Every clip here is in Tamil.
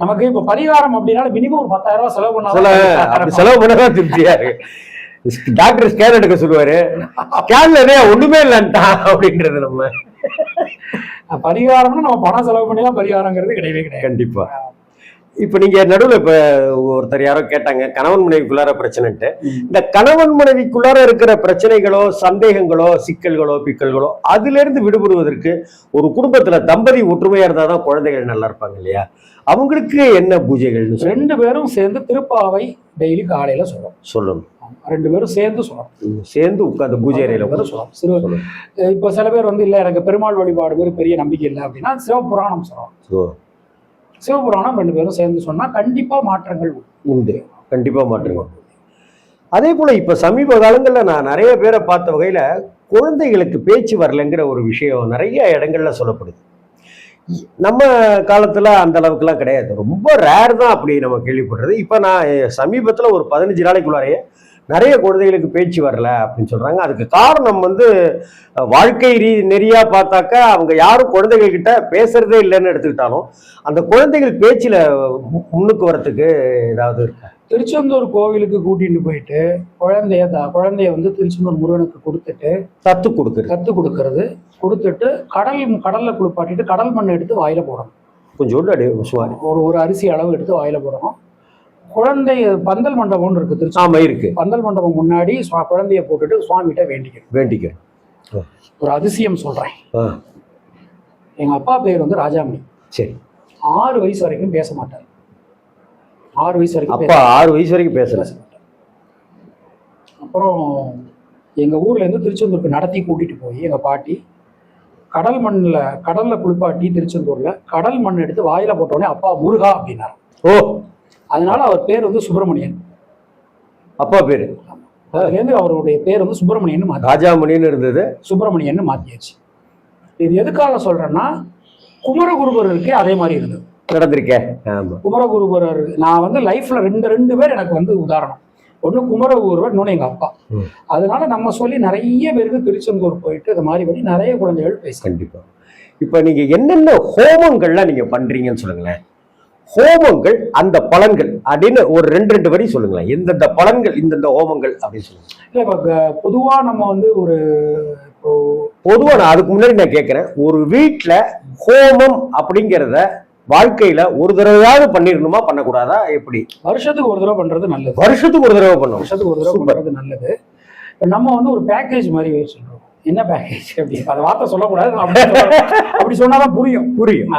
நமக்கு இப்ப பரிகாரம் அப்படின்னா மினிமம் ஒரு பத்தாயிரம் ரூபாய் செலவு அப்படி செலவு பண்ணதான் திருப்தியா இருக்கு டாக்டர் ஸ்கேன் எடுக்க சொல்லுவாரு. ஸ்கேன்ல ஒண்ணுமே இல்லன்ட்டான் அப்படின்றது நம்ம. பரிகாரம்னு நம்ம பணம் செலவு பண்ணி தான் பரிகாரங்கிறது கிடையவே கிடையாது. கண்டிப்பா. இப்ப நீங்க நடுவுல இப்ப ஒருத்தர் யாரோ கேட்டாங்க கணவன் மனைவிக்குள்ளார பிரச்சனைன்ட்டு. இந்த கணவன் மனைவிக்குள்ளார இருக்கிற பிரச்சனைகளோ சந்தேகங்களோ சிக்கல்களோ பிக்கல்களோ அதுல இருந்து விடுபடுவதற்கு ஒரு குடும்பத்துல தம்பதி ஒற்றுமையா இருந்தாதான் குழந்தைகள் நல்லா இருப்பாங்க இல்லையா? அவங்களுக்கு என்ன பூஜைகள்னு ரெண்டு பேரும் சேர்ந்து திருப்பாவை டெய்லி காலையில சொல்றோம். சொல்லணும் ரெண்டு பேரும் சேர்ந்து சொல்றோம். ம், சேர்ந்து உட்காந்து பூஜை அறையில உட்கார்ந்து சொல்றோம். சிறு சொல்லணும். இப்போ சில பேர் வந்து இல்ல எனக்கு பெருமாள் வழிபாடு பேர் பெரிய நம்பிக்கை இல்லை அப்படின்னா சிவபுராணம் சொல்றோம். ஓ, சிவபுராணம் ரெண்டு பேரும் சேர்ந்து சொன்னால் கண்டிப்பாக மாற்றங்கள் உண்டு. கண்டிப்பாக மாற்றங்கள் அதே போல் இப்போ சமீப காலங்களில் நான் நிறைய பேரை பார்த்த வகையில் குழந்தைகளுக்கு பேச்சு வரலைங்கிற ஒரு விஷயம் நிறைய இடங்கள்ல சொல்லப்படுது. நம்ம காலத்தில் அந்த அளவுக்குலாம் கிடையாது. ரொம்ப ரேர் தான் அப்படி நம்ம கேள்விப்படுறது. இப்போ நான் சமீபத்தில் ஒரு பதினஞ்சு நாளைக்குள்ளாரையே நிறைய குழந்தைகளுக்கு பேச்சு வரல அப்படின்னு சொல்றாங்க. அதுக்கு காரணம் வந்து வாழ்க்கை ரீ நெறியா பார்த்தாக்கா அவங்க யாரும் குழந்தைகள் கிட்ட பேசுறதே இல்லைன்னு எடுத்துக்கிட்டாலும் அந்த குழந்தைகள் பேச்சுல முன்னுக்கு வரத்துக்கு ஏதாவது இருக்கா? திருச்செந்தூர் கோவிலுக்கு கூட்டிட்டு போயிட்டு குழந்தைய த- குழந்தைய வந்து திருச்செந்தூர் முருகனுக்கு கொடுத்துட்டு தத்து கொடுக்குறது. கத்து கொடுக்கறது. கொடுத்துட்டு கடல் கடல்ல குளிப்பாட்டிட்டு கடல் மண் எடுத்து வாயில போடணும். கொஞ்சோண்டு ஒரு ஒரு அரிசி அளவு எடுத்து வாயில போடணும். குழந்தைய பந்தல் மண்டபம்னு இருக்கு திருச்சி. ஆமா இருக்கு. பந்தல் மண்டபம் முன்னாடி சுவா- குழந்தைய போட்டுட்டு சுவாமிகிட்ட வேண்டிக்கணும் வேண்டிக்க ஒரு அதிசயம் சொல்றேன். ஆ. எங்க அப்பா பேர் வந்து ராஜாமணி. சரி. ஆறு வயசு வரைக்கும் பேச மாட்டார். ஆறு வயசு வரைக்கும் அப்பா ஆறு வயசு வரைக்கும் பேசல. அப்புறம் எங்க ஊர்ல இருந்து திருச்செந்தூருக்கு நடத்தி கூட்டிட்டு போய் எங்க பாட்டி கடல் மண்ணில் கடல்ல குளிப்பாட்டி திருச்செந்தூர்ல கடல் மண் எடுத்து வாயில போட்டோடனே அப்பா முருகா அப்படின்னாரு ஓ. அதனால அவர் பேர் வந்து சுப்பிரமணியன். அப்பா பேரு? அதுலேருந்து அவருடைய பேர் வந்து சுப்பிரமணியன் மாத்தி. ராஜாமணின்னு இருந்தது. சுப்பிரமணியன் மாத்தியாச்சு. இது எதுக்காக சொல்றேன்னா குமரகுருபரருக்கே அதே மாதிரி இருந்தது. நடந்திருக்கேன் குமரகுருபரர் நான் வந்து லைஃப்ல ரெண்டு ரெண்டு பேர் எனக்கு வந்து உதாரணம். ஒன்று குமரகுருவர் இன்னொன்று எங்க அப்பா. அதனால நம்ம சொல்லி நிறைய பேருக்கு திருச்செந்தூர் போயிட்டு இது மாதிரி பண்ணி நிறைய குழந்தைகள் பேசுறாங்க. கண்டிப்பா. இப்ப நீங்க என்னென்ன ஹோமங்கள்லாம் நீங்க பண்றீங்கன்னு சொல்லுங்களேன். ஹோமங்கள் அந்த பலன்கள் அப்படின்னு ஒரு ரெண்டு ரெண்டு வரி சொல்லுங்களேன். எந்தெந்த பலன்கள் இந்தந்த ஹோமங்கள் அப்படின்னு சொல்லுங்க. இல்லை இப்போ பொதுவா நம்ம வந்து ஒரு இப்போ பொதுவா நான் அதுக்கு முன்னாடி நான் கேட்கிறேன். ஒரு வீட்ல ஹோமம் அப்படிங்கிறத வாழ்க்கையில ஒரு தடவையாவது பண்ணிடணுமா பண்ணக்கூடாதா? எப்படி? வருஷத்துக்கு ஒரு தடவை பண்றது நல்லது. வருஷத்துக்கு ஒரு தடவை பண்ணணும் வருஷத்துக்கு ஒரு தடவை. பண்றது நல்லது. நம்ம வந்து ஒரு பேக்கேஜ் மாதிரி வச்சுருக்கோம் என்ன பேக்கேஜ் அப்படி அந்த வார்த்தை சொல்லக்கூடாது அப்படி சொன்னாதான் புரியும். புரியும்.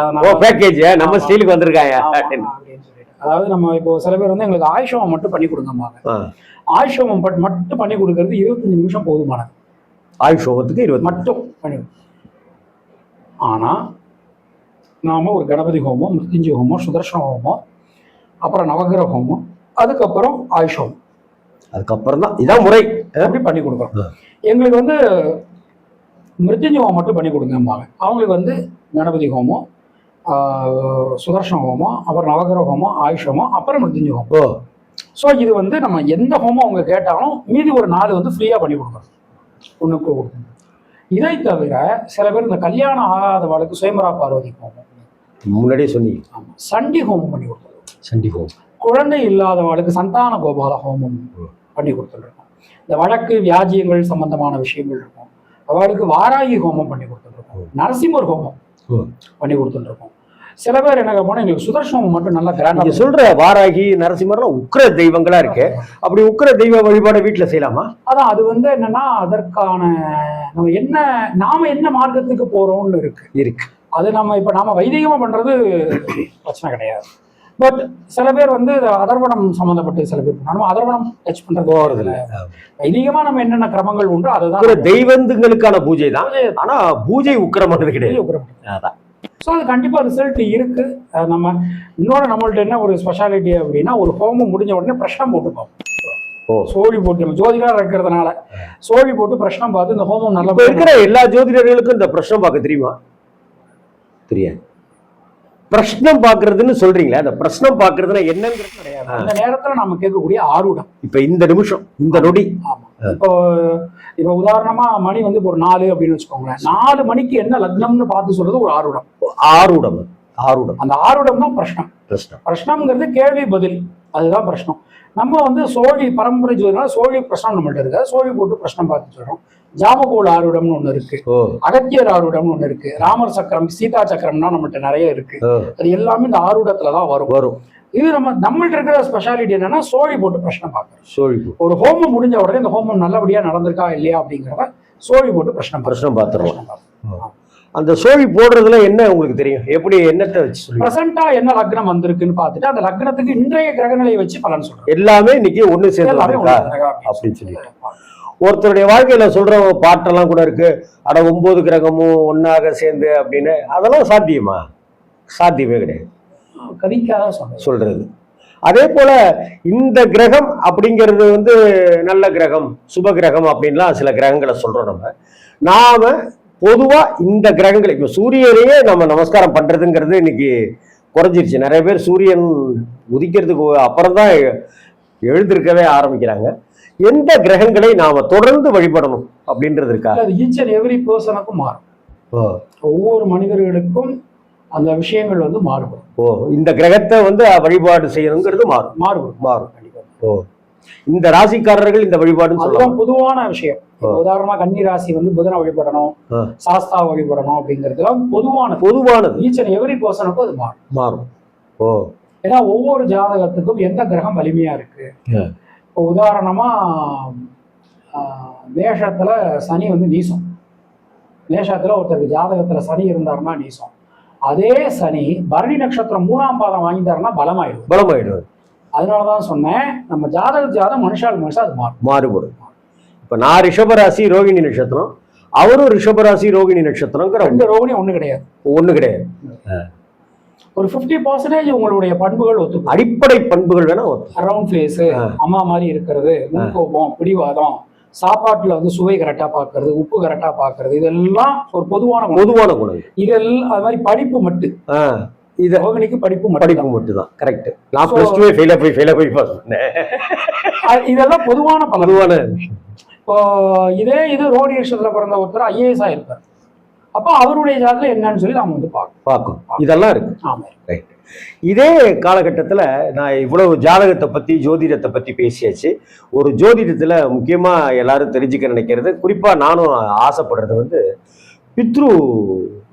பேக்கேஜ் நம்ம. ஸ்டைலுக்கு வந்திருக்காங்க. அதாவது நம்ம இப்போ சில பேர் வந்து எங்களுக்கு ஆயுஷம் மட்டும் பண்ணி கொடுங்கம்பாங்க. ஆயுஷம் மட்டும் பண்ணி கொடுக்கறது இருபத்தஞ்சு நிமிஷம் போதுமானது. ஆயுஷ் ஹோமத்துக்கு இருபத்தி மட்டும் பண்ணி கொடு. ஆனா நாம ஒரு கணபதி ஹோமம் மிருத்யுஞ்சய ஹோமம் சுதர்ஷன ஹோமம் அப்புறம் நவகிரக ஹோமம் அதுக்கப்புறம் ஆயுஷ் ஹோமம் அதுக்கப்புறம் தான் இதான் முறை. அப்படி பண்ணி கொடுக்குறோம். எங்களுக்கு வந்து மிருத்யுஞ்சய ஹோமம் மட்டும் பண்ணி கொடுங்கம்பாங்க அவங்களுக்கு வந்து கணபதி ஹோமம் சுதர்ஷன ஹோமம் அப்புறம் நவகிரக ஹோமம் ஆயுஷ் ஹோமம் அப்புறம் மிருத்யுஞ்சய ஹோமம் ஓ. ஸோ இது வந்து நம்ம எந்த ஹோமம் அவங்க கேட்டாலும் மீதி ஒரு நாலு வந்து ஃப்ரீயாக பண்ணி கொடுக்குறோம் ஒன்றுக்கு கொடுக்கணும். இதை தவிர சில பேர் இந்த கல்யாணம் ஆகாதவளுக்கு சுயம்பரா பார்வதி ஹோமம் முன்னாடியே சொன்னீங்க. ஆமாம் சண்டி ஹோமம் பண்ணி கொடுத்துருக்கோம் சண்டி ஹோமம். குழந்தை இல்லாதவளுக்கு சந்தான கோபால ஹோமம் பண்ணி கொடுத்துருக்கோம் இந்த வழக்கு வியாஜியங்கள் சம்பந்தமான விஷயங்கள் இருக்கும். அவளுக்கு வாராகி ஹோமம் பண்ணி கொடுத்துருக்கோம் நரசிம்மர் ஹோமம். பண்ணி கொடுத்துருக்கோம் சில பேர் என்ன போனால் எங்களுக்கு சுதர்ஷன ஹோமம் மட்டும் நல்லா நீங்க கிராண்டாக சொல்ற வாராகி நரசிம்மர்லாம் உக்கிர தெய்வங்களா இருக்கு. அப்படி உக்கிர தெய்வ வழிபாடு வீட்டுல செய்யலாமா? அதான் அது வந்து என்னன்னா அதற்கான நம்ம என்ன நாம என்ன மார்க்கத்துக்கு போறோம்னு இருக்கு. இருக்கு. அது நம்ம இப்ப நாம வைதிகமா பண்றது பிரச்சனை கிடையாது. பட் சில பேர் வந்து அதர்வனம் சம்மந்தப்பட்டு சில பேர் பண்ணா, நம்ம அதர்வனம் டச் பண்றது போறது இல்ல வைதிகமா நம்ம என்னென்ன கிரமங்கள் உண்டோ அதுதான். தெய்வந்துங்களுக்கான பூஜை தான். ஆனா பூஜை உக்கிரமானது கிடையாது. அதான். ஸோ அது கண்டிப்பா ரிசல்ட் இருக்கு. நம்ம இன்னொன்று நம்மள்ட்ட என்ன ஒரு ஸ்பெஷாலிட்டி அப்படின்னா ஒரு ஹோமம் முடிஞ்ச உடனே பிரஷ்னம் போட்டுப்போம். சோழி போட்டு நம்ம ஜோதிடர் இருக்கிறதுனால சோழி போட்டு பிரஷ்னம் பார்த்து இந்த ஹோமம் நல்லா இருக்கிற எல்லா ஜோதிடர்களுக்கும் இந்த பிரஷ்னம் பார்க்க தெரியுமா? தெரியாது. பிரஷ்னம் பார்க்கிறதுன்னு சொல்றீங்களே அந்த பிரஷ்னம் பார்க்கிறதுனா என்னங்கிறது கிடையாது. அந்த நேரத்துல நம்ம கேட்கக்கூடிய ஆர்வம் இப்ப இந்த நிமிஷம் இந்த நொடி. ஆமா. இப்போ இப்போ உதாரணமா மணி வந்து ஒரு நாலு அப்படின்னு வச்சுக்கோங்களேன். நாலு மணிக்கு என்ன லக்னம்னு பார்த்து சொல்றது ஒரு ஆர்வம் ஆரூடம் ஆருடம். அந்த ஆறுடம் தான் பிரஷ்னம். பிரச்சனை பிரஷ்னம்ங்கிறது கேள்வி பதில். அதுதான் பிரஷ்னம். நம்ம வந்து சோழி பரம்பரை ஜோதினால சோழி பிரஷ்னம் நம்மள்ட்ட இருக்கு. சோழி போட்டு பிரஷ்னம் பார்த்து சொல்றோம் ஜாமகோல் ஆறுடம்னு ஒண்ணு இருக்கு. அகத்தியர் ஆறுடம்னு ஒண்ணு இருக்கு. ராமர் சக்கரம் சீதா சக்கரம்னா நம்மள்ட்ட நிறைய இருக்கு. அது எல்லாமே இந்த ஆறுடத்துல தான் வரும். வரும். இது நம்ம நம்மள்ட்ட இருக்கிற ஸ்பெஷாலிட்டி என்னன்னா சோழி போட்டு பிரஷ்னம் பார்க்கணும் சோழிப்பு ஒரு ஹோமம் முடிஞ்ச உடனே இந்த ஹோமம் நல்லபடியா நடந்திருக்கா இல்லையா அப்படிங்கிறத சோழி போட்டு பிரஷ்னம் பிரச்சனை பார்த்துருவோம். அந்த சோழி போடுறதுல என்ன உங்களுக்கு தெரியும்? எப்படி என்னத்தை வச்சு சொல்லி பிரசண்டா என்ன லக்னம் வந்திருக்குன்னு பார்த்துட்டு அந்த லக்னத்துக்கு இன்றைய கிரகநிலையை வச்சு பலன் சொல்றோம். எல்லாமே இன்னைக்கு ஒண்ணு சேர்ந்து அப்படின்னு சொல்லி. ஒருத்தருடைய வாழ்க்கையில சொல்ற பாட்டெல்லாம் கூட இருக்கு. அட ஒன்பது கிரகமும் ஒன்னாக சேர்ந்து அப்படின்னு. அதெல்லாம் சாத்தியமா? சாத்தியமே கிடையாது. கவிக்காக சொல்றது. அதே போல இந்த கிரகம் அப்படிங்கிறது வந்து நல்ல கிரகம் சுப கிரகம் அப்படின்லாம் சில கிரகங்களை சொல்றோம் நம்ம. நாம பொதுவா இந்த கிரகங்களை இப்ப சூரியனையே நம்ம நமஸ்காரம் பண்றதுங்கிறது இன்னைக்கு குறைஞ்சிருச்சு. நிறைய பேர் சூரியன் உதிக்கிறதுக்கு அப்புறம் தான் எழுந்திருக்கவே ஆரம்பிக்கிறாங்க. எந்த கிரகங்களை நாம தொடர்ந்து வழிபடணும் அப்படின்றது இருக்கா? அது ஈச் அண்ட் எவ்ரி பர்சனுக்கும் மாறும். ஓ, ஒவ்வொரு மனிதர்களுக்கும் அந்த விஷயங்கள் வந்து மாறுபடும். ஓ இந்த கிரகத்தை வந்து வழிபாடு செய்யணுங்கிறது மாறும். மாறுபடும். மாறும். ஓ. இந்த ராசிக்காரர்கள் இந்த அதுதான் பொதுவான விஷயம். உதாரணமா கன்னி ராசி வந்து புதனை வழிபடணும். சாஸ்தா வழிபடணும் அப்படிங்கிறதுலாம் பொதுவான பொதுவானது. ஈச் அண்ட் எவ்ரி பர்சனுக்கும் அது மாறும். மாறும். ஓ. ஏன்னா ஒவ்வொரு ஜாதகத்துக்கும் எந்த கிரகம் வலிமையா இருக்கு. இப்போ உதாரணமா மேஷத்துல சனி வந்து நீசம். மேஷத்துல ஒருத்தருக்கு ஜாதகத்துல சனி இருந்தாருன்னா நீசம். அதே சனி பரணி நட்சத்திரம் மூணாம் பாதம் வாங்கிட்டாருன்னா பலமாயிடும் பலமாயிடும் அதனாலதான் சொன்னேன் நம்ம ஜாதக ஜாதகம் மனுஷால் மனுஷா அது மாறும். மாறுபடும். இப்ப நான் ரிஷபராசி ரோகிணி நட்சத்திரம் அவரும் ரிஷபராசி ரோகிணி நட்சத்திரங்கிற ரெண்டு ரோகிணி ஒண்ணு கிடையாது. ஒண்ணு கிடையாது. ஒரு 50% பர்சன்டேஜ் உங்களுடைய பண்புகள் ஒத்துக்கும். அடிப்படை பண்புகள் வேணா ஒத்து ரவுண்ட் ஃபேஸ். அம்மா மாதிரி இருக்கிறது முன்கோபம் பிடிவாதம் சாப்பாட்டுல வந்து சுவை கரெக்டா பாக்குறது உப்பு கரெக்டா பாக்குறது இதெல்லாம் ஒரு பொதுவான குணம். பொதுவான குணங்கள். இதெல்லாம் அது மாதிரி படிப்பு மட்டும் இத ரோகிணிக்கு படிப்பு மட்டும் படிப்பு மட்டும்தான். கரெக்ட் நான் பிளஸ் டூவே ஃபெயிலா போய் ஃபெயிலா போய் இதெல்லாம் பொதுவான பொதுவான இப்போ இதே இது ரோடி நட்சத்திரத்துல பிறந்த ஒருத்தர் ஐஏஎஸ் ஆயிருப்பார். அப்போ அவருடைய ஜாதகம் என்னன்னு சொல்லி நாம வந்து பார்க்கணும். பார்க்கும் இதெல்லாம் இருக்கு. ஆமா. ரைட் இதே காலகட்டத்தில் நான் இவ்வளவு ஜாதகத்தை பற்றி ஜோதிடத்தை பற்றி பேசியாச்சு. ஒரு ஜோதிடத்தில் முக்கியமாக எல்லாரும் தெரிஞ்சுக்க நினைக்கிறது குறிப்பாக நானும் ஆசைப்படுறது வந்து பித்ரு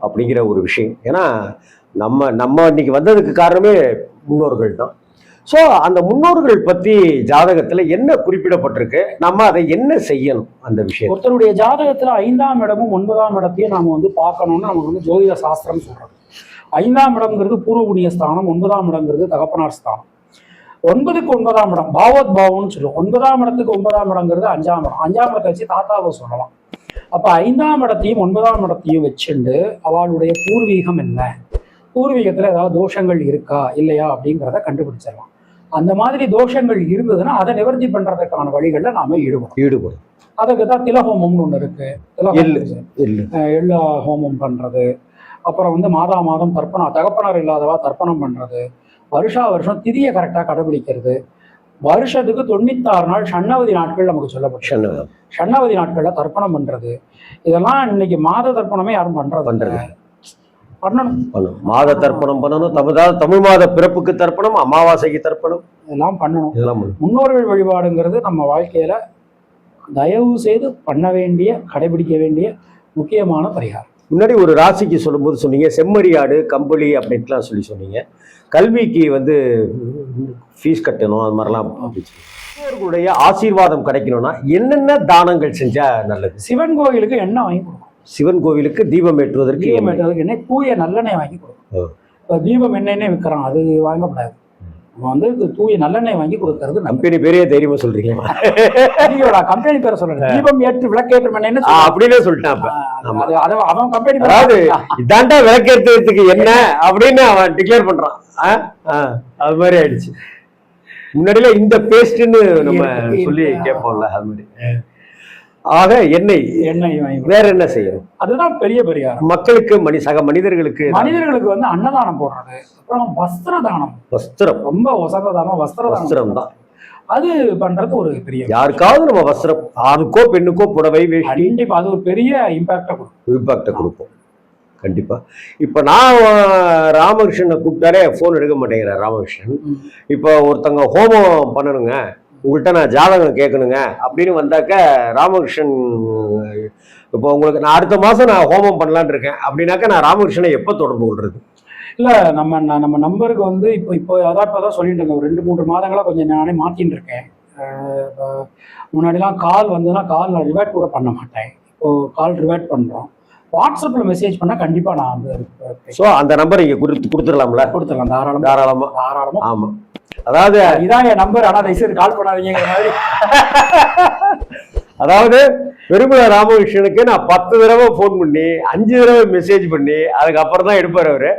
அப்படிங்கிற ஒரு விஷயம். ஏன்னா நம்ம நம்ம இன்னைக்கு வந்ததுக்கு காரணமே முன்னோர்கள் தான். ஸோ அந்த முன்னோர்கள் பற்றி ஜாதகத்தில் என்ன குறிப்பிடப்பட்டிருக்கு? நம்ம அதை என்ன செய்யணும் அந்த விஷயம் ஒருத்தருடைய ஜாதகத்தில் ஐந்தாம் இடமும் ஒன்பதாம் இடத்தையும் நாம் வந்து பார்க்கணும்னு நமக்கு வந்து ஜோதிட சாஸ்திரம் சொல்கிறோம் ஐந்தாம் இடம்ங்கிறது பூர்வ புண்ணிய ஸ்தானம் ஒன்பதாம் இடம்ங்கிறது தகப்பனார் ஸ்தானம். ஒன்பதுக்கு ஒன்பதாம் இடம் பாவத் பாவம்னு சொல்லுவோம். ஒன்பதாம் இடத்துக்கு ஒன்பதாம் இடங்கிறது அஞ்சாம் இடம். அஞ்சாம் இடத்தை வச்சு தாத்தாவை சொல்லலாம். அப்போ ஐந்தாம் இடத்தையும் ஒன்பதாம் இடத்தையும் வச்சுண்டு அவளுடைய பூர்வீகம் என்ன? பூர்வீகத்தில் ஏதாவது தோஷங்கள் இருக்கா? இல்லையா? அப்படிங்கிறத கண்டுபிடிச்சிடலாம். அந்த மாதிரி தோஷங்கள் இருந்ததுன்னா அதை நிவர்த்தி பண்றதுக்கான வழிகள்ல நாம ஈடுபடும் ஈடுபடும் அதுக்கு தான் திலஹோமம்னு ஒன்று இருக்கு. எள்ளு. ஹோமம் பண்றது. அப்புறம் வந்து மாதா மாதம் தர்ப்பணம் தகப்பனார் இல்லாதவா தர்ப்பணம் பண்றது. வருஷா வருஷம் திதியை கரெக்டாக கடைபிடிக்கிறது. வருஷத்துக்கு தொண்ணூத்தாறு நாள் ஷண்ணவதி நாட்கள் நமக்கு சொல்லப்படும் ஷண்ணவதி. நாட்கள்ல தர்ப்பணம் பண்றது. இதெல்லாம் இன்னைக்கு மாத தர்ப்பணமே யாரும் பண்றது. பண்ணணும். பண்ணணும். மாத தர்ப்பணம் பண்ணணும். தமிழ் தமிழ் மாத பிறப்புக்கு தர்ப்பணம் அமாவாசைக்கு தர்ப்பணம். இதெல்லாம் பண்ணணும். இதெல்லாம் முன்னோர்கள் வழிபாடுங்கிறது நம்ம வாழ்க்கையில தயவு செய்து பண்ண வேண்டிய கடைபிடிக்க வேண்டிய முக்கியமான பரிகாரம். முன்னாடி ஒரு ராசிக்கு சொல்லும்போது சொன்னீங்க செம்மறியாடு கம்பளி அப்படின்ட்டுலாம் சொல்லி சொன்னீங்க. கல்விக்கு வந்து ஃபீஸ் கட்டணும் அது மாதிரிலாம். முன்னோர்களுடைய ஆசீர்வாதம் கிடைக்கணும்னா என்னென்ன தானங்கள் செஞ்சா நல்லது? சிவன் கோயிலுக்கு எண்ணெய் வாங்கி கொடுக்கணும். சிவன் கோவிலுக்கு தீபம் ஏற்றுவதற்கு தீபம் என்ன? ஏற்றுறதுக்கு எண்ணெய் தூய நல்லெண்ணெய் வாங்கி கொடுக்கணும் ஓ. இப்போ தீபம் எண்ணெய்னே விற்கிறான் அது வாங்கக்கூடாது. நம்ம வந்து இது தூய நல்லெண்ணெய் வாங்கி கொடுக்கறது கம்பெனி பேரே தைரியமா சொல்றீங்களா? கம்பெனி பேரை சொல்றேன் தீபம் ஏற்று விளக்கேற்று எண்ணெய்னு ஆ, அப்படின்னே சொல்லிட்டான். அது அவன் கம்பெனி அதாவது இதாண்டா விளக்கேற்றுறதுக்கு என்ன அப்படின்னு அவன் டிக்ளேர் பண்றான். அது மாதிரி ஆயிடுச்சு. முன்னாடியில இந்த பேஸ்ட்னு நம்ம சொல்லி. கேட்போம்ல அது மாதிரி. ஆக எண்ணெய் எண்ணெய். வேற என்ன செய்யணும் அதுதான் பெரிய பரிகாரம். மக்களுக்கு மனி சக மனிதர்களுக்கு மனிதர்களுக்கு வந்து அன்னதானம் போடுறது. அப்புறம் வஸ்திர தானம் வஸ்திரம். ரொம்ப உசந்த தானம் வஸ்திர வஸ்திரம் தான். அது பண்றது ஒரு பெரிய யாருக்காவது நம்ம வஸ்திரம் ஆணுக்கோ பெண்ணுக்கோ புடவை கண்டிப்பா அது ஒரு பெரிய இம்பாக்டா கொடுக்கும். இம்பாக்ட கொடுப்போம். கண்டிப்பா. இப்போ நான் ராமகிருஷ்ணனை கூப்பிட்டாலே ஃபோன் எடுக்க மாட்டேங்கிறார் ராமகிருஷ்ணன். இப்போ ஒருத்தவங்க ஹோமம் பண்ணணுங்க. உங்கள்கிட்ட நான் ஜாதகம் கேட்கணுங்க அப்படின்னு வந்தாக்க ராமகிருஷ்ணன் இப்போ உங்களுக்கு நான் அடுத்த மாதம் நான் ஹோமம் பண்ணலான்னு இருக்கேன். அப்படின்னாக்க நான் ராமகிருஷ்ணனை எப்போ தொடர்பு கொள்றது? இல்ல நம்ம நம்ம நம்பருக்கு வந்து இப்போ இப்போ அதான் இப்போ தான் சொல்லிட்டு இருக்கேன் ஒரு ரெண்டு மூன்று மாதங்களா கொஞ்சம் நானே மாத்தின்னு இருக்கேன் முன்னாடிலாம் கால் வந்ததுன்னா கால் நான் ரிவர்ட் கூட பண்ண மாட்டேன். இப்போ கால் ரிவர்ட் பண்றோம். வாட்ஸ்அப்பில் மெசேஜ் பண்ணா கண்டிப்பா நான் வந்து ஸோ அந்த நம்பர் இங்கே கொடுத்து கொடுத்துடலாம்ல? கொடுத்துடலாம். தாராளமா. தாராளமாக தாராளமா. ஆமாம் அதாவது இதான் என் நம்பர் ஆனால் தயவுசெய்து கால் பண்ணாதீங்கிற மாதிரி. அதாவது பெருமள ராமகிருஷ்ணனுக்கு நான் பத்து தடவை ஃபோன் பண்ணி அஞ்சு தடவை மெசேஜ் பண்ணி அதுக்கப்புறம் தான் எடுப்பார் அவர்.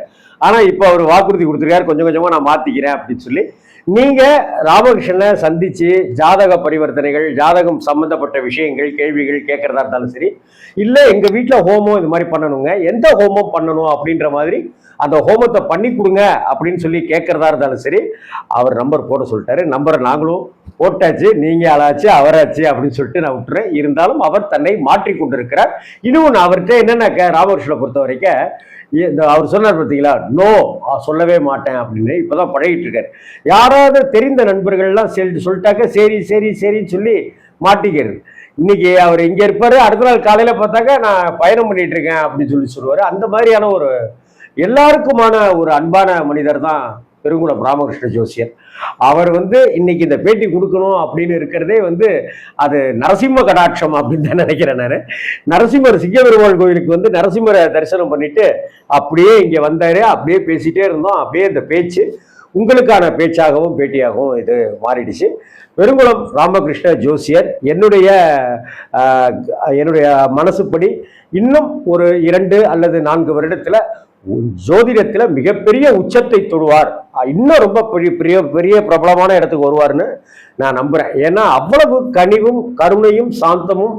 ஆனால் இப்போ அவர் வாக்குறுதி கொடுத்துருக்காரு. கொஞ்சம் கொஞ்சமாக நான் மாற்றிக்கிறேன் அப்படின்னு சொல்லி. நீங்கள் ராமகிருஷ்ணனை சந்தித்து ஜாதக பரிவர்த்தனைகள் ஜாதகம் சம்மந்தப்பட்ட விஷயங்கள் கேள்விகள் கேட்குறதா இருந்தாலும் சரி இல்லை எங்கள் வீட்டில் ஹோமம் இது மாதிரி பண்ணணுங்க. எந்த ஹோமம் பண்ணணும் அப்படின்ற மாதிரி அந்த ஹோமத்தை பண்ணி கொடுங்க அப்படின்னு சொல்லி கேட்குறதா இருந்தாலும் சரி அவர் நம்பர் போட சொல்லிட்டாரு. நம்பரை நாங்களும் போட்டாச்சு நீங்க ஆளாச்சு அவராச்சு அப்படின்னு சொல்லிட்டு நான் விட்டுறேன். இருந்தாலும் அவர் தன்னை மாற்றி கொண்டிருக்கிறார். இன்னும் நான் அவர்கிட்ட என்னென்ன ராமகிருஷ்ணனை பொறுத்த வரைக்கும் இந்த அவர் சொன்னார் பார்த்தீங்களா நோ சொல்லவே மாட்டேன் அப்படின்னு. இப்போதான் பழகிட்டு இருக்காரு. யாராவது தெரிந்த நண்பர்கள்லாம் செல் சொல்லிட்டாக்க சரி சரி சரின்னு சொல்லி மாட்டிக்கிறது. இன்னைக்கு அவர் இங்கே இருப்பார் அடுத்த நாள் காலையில் பார்த்தாக்க நான் பயணம் பண்ணிட்டு இருக்கேன் அப்படின்னு சொல்லி சொல்லுவார். அந்த மாதிரியான ஒரு எல்லாருக்குமான ஒரு அன்பான மனிதர் தான் பெருங்குளம் ராமகிருஷ்ண ஜோசியர். அவர் வந்து இன்னைக்கு இந்த பேட்டி கொடுக்கணும் அப்படின்னு இருக்கிறதே வந்து அது நரசிம்ம கடாட்சம் அப்படின்னு தான் நினைக்கிறேன் நான். நரசிம்மர் சிங்கபெருமாள் கோயிலுக்கு வந்து நரசிம்மரை தரிசனம் பண்ணிட்டு அப்படியே இங்கே வந்தாரு. அப்படியே பேசிட்டே இருந்தோம். அப்படியே இந்த பேச்சு உங்களுக்கான பேச்சாகவும் பேட்டியாகவும் இது மாறிடுச்சு. பெருங்குளம் ராமகிருஷ்ண ஜோசியர் என்னுடைய என்னுடைய மனசுப்படி இன்னும் ஒரு இரண்டு அல்லது நான்கு வருடத்தில் ஜோதிடத்தில் மிகப்பெரிய உச்சத்தை தொடுவார். இன்னும் ரொம்ப பெரிய பெரிய பெரிய பிரபலமான இடத்துக்கு வருவார்னு நான் நம்புகிறேன் ஏன்னா அவ்வளவு கனிவும் கருணையும் சாந்தமும்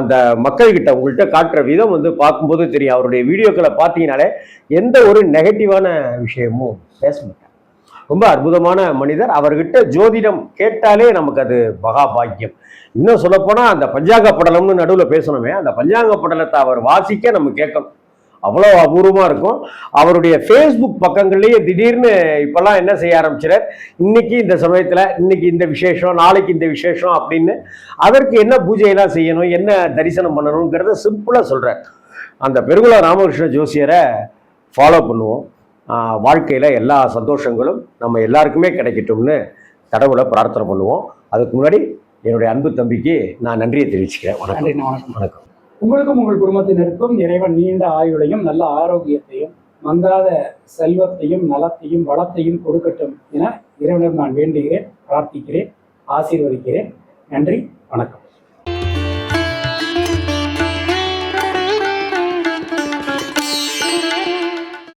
அந்த மக்கள்கிட்ட உங்கள்கிட்ட காட்டுற விதம் வந்து பார்க்கும்போது தெரியும். அவருடைய வீடியோக்களை பார்த்தீங்கனாலே எந்த ஒரு நெகட்டிவான விஷயமும் பேச மாட்டேன் ரொம்ப அற்புதமான மனிதர். அவர்கிட்ட ஜோதிடம் கேட்டாலே நமக்கு அது மகா பாக்கியம். இன்னும் சொல்லப்போனால் அந்த பஞ்சாங்க படலம்னு நடுவில் பேசணுமே. அந்த பஞ்சாங்க படலத்தை அவர் வாசிக்க நம்ம கேட்கணும். அவ்வளோ அபூர்வமாக இருக்கும். அவருடைய ஃபேஸ்புக் பக்கங்கள்லேயே திடீர்னு இப்போல்லாம் என்ன செய்ய ஆரம்பிச்சிடார் இன்னைக்கு இந்த சமயத்தில் இன்னைக்கு இந்த விசேஷம் நாளைக்கு இந்த விசேஷம் அப்படின்னு அதற்கு என்ன பூஜையெல்லாம் செய்யணும் என்ன தரிசனம் பண்ணணுங்கிறத சிம்பிளாக சொல்கிறார் அந்த பெருங்குள ராமகிருஷ்ண ஜோசியரை ஃபாலோ பண்ணுவோம். வாழ்க்கையில் எல்லா சந்தோஷங்களும் நம்ம எல்லாருக்குமே கிடைக்கட்டும்னு கடவுளை பிரார்த்தனை பண்ணுவோம். அதுக்கு முன்னாடி என்னுடைய அன்பு தம்பிக்கு நான் நன்றியை தெரிவிச்சுக்கிறேன். வணக்கம். வணக்கம். உங்களுக்கும் உங்கள் குடும்பத்தினருக்கும் இறைவன் நீண்ட ஆயுளையும் நல்ல ஆரோக்கியத்தையும் மங்காத செல்வத்தையும் நலத்தையும் வளத்தையும் கொடுக்கட்டும் என இறைவனிடம் நான் வேண்டுகிறேன் பிரார்த்திக்கிறேன் ஆசீர்வதிக்கிறேன். நன்றி வணக்கம்.